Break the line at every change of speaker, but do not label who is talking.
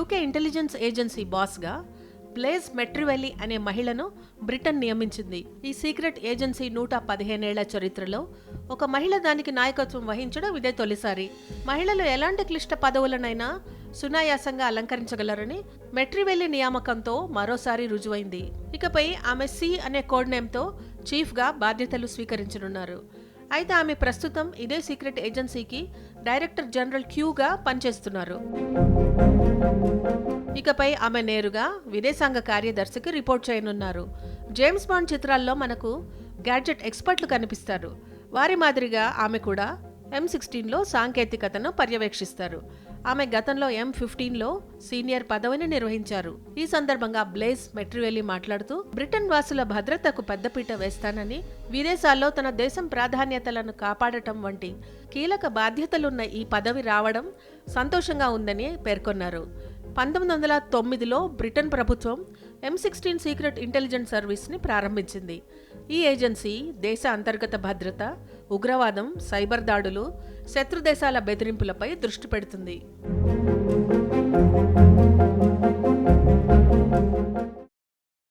UK intelligence agency బాస్గా Blaise Metreweli అనే మహిళను బ్రిటన్ నియమించింది. ఈ సీక్రెట్ ఏజెన్సీ నూట పదిహేనేళ్ళ చరిత్రలో ఒక మహిళ దానికి నాయకత్వం వహించడం ఇదే తొలిసారి. మహిళలు ఎలాంటి క్లిష్ట పదవులనైనా సునాయాసంగా అలంకరించగలరని మెట్రివెల్లి నియామకంతో మరోసారి రుజువైంది. ఇకపై ఆమె సి అనే కోడ్ నేమ్తో చీఫ్గా బాధ్యతలు స్వీకరించనున్నారు. అయితే ఆమె ప్రస్తుతం ఇదే సీక్రెట్ ఏజెన్సీకి డైరెక్టర్ జనరల్ క్యూగా పనిచేస్తున్నారు. ఇకపై ఆమె నేరుగా విదేశాంగ కార్యదర్శికి రిపోర్ట్ చేయనున్నారు. జేమ్స్ బాండ్ చిత్రాల్లో మనకు గ్యాడ్జెట్ ఎక్స్పర్ట్లు కనిపిస్తారు. వారి మాదిరిగా ఆమె కూడా ఎం సిక్స్టీన్లో సాంకేతికతను పర్యవేక్షిస్తారు. ఆమె గతంలో ఎం ఫిఫ్టీన్లో సీనియర్ పదవిని నిర్వహించారు. ఈ సందర్భంగా బ్లేజ్ మెట్రివెల్లి మాట్లాడుతూ బ్రిటన్ వాసుల భద్రతకు పెద్దపీట వేస్తానని విదేశాల్లో తన దేశం ప్రాధాన్యతలను కాపాడటం వంటి కీలక బాధ్యతలున్న ఈ పదవి రావడం సంతోషంగా ఉందని పేర్కొన్నారు. పంతొమ్మిది వందల తొమ్మిదిలో బ్రిటన్ ప్రభుత్వం ఎం సిక్స్టీన్ సీక్రెట్ ఇంటెలిజెన్స్ సర్వీస్ని ప్రారంభించింది. ఈ ఏజెన్సీ దేశ అంతర్గత భద్రత ఉగ్రవాదం సైబర్ దాడులు శత్రు దేశాల బెదిరింపులపై దృష్టి పెడుతుంది.